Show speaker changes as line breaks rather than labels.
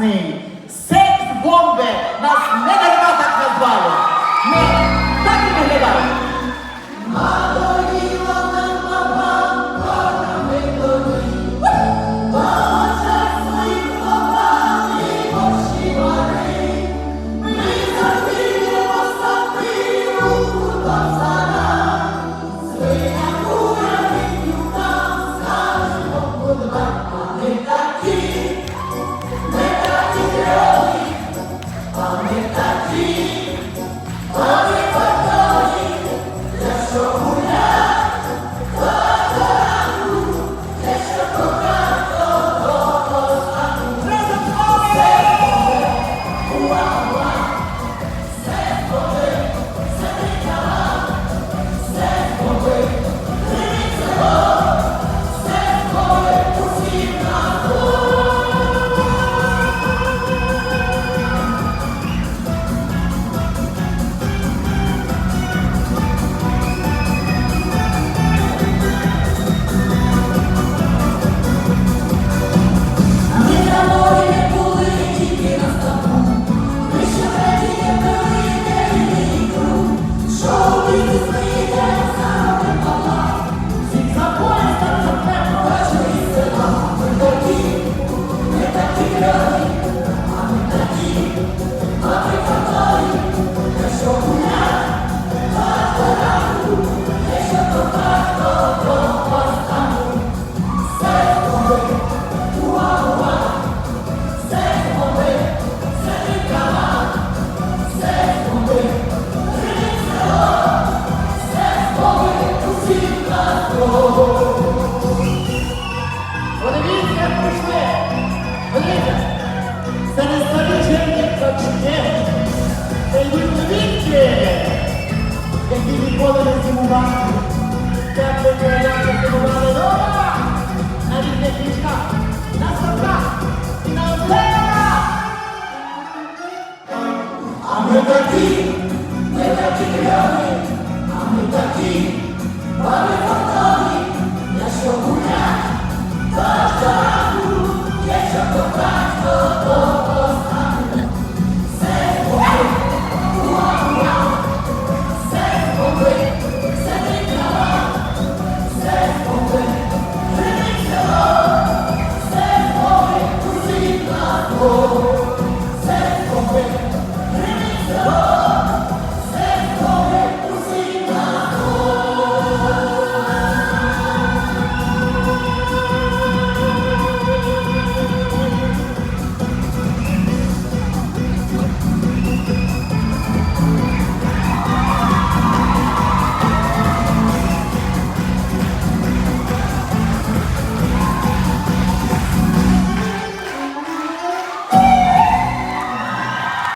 rasmi Seth Gombe na які ніколи не зимували. Тепло поляки зимували дома, на різних ліжках, на ставках і на оселях. А ми такі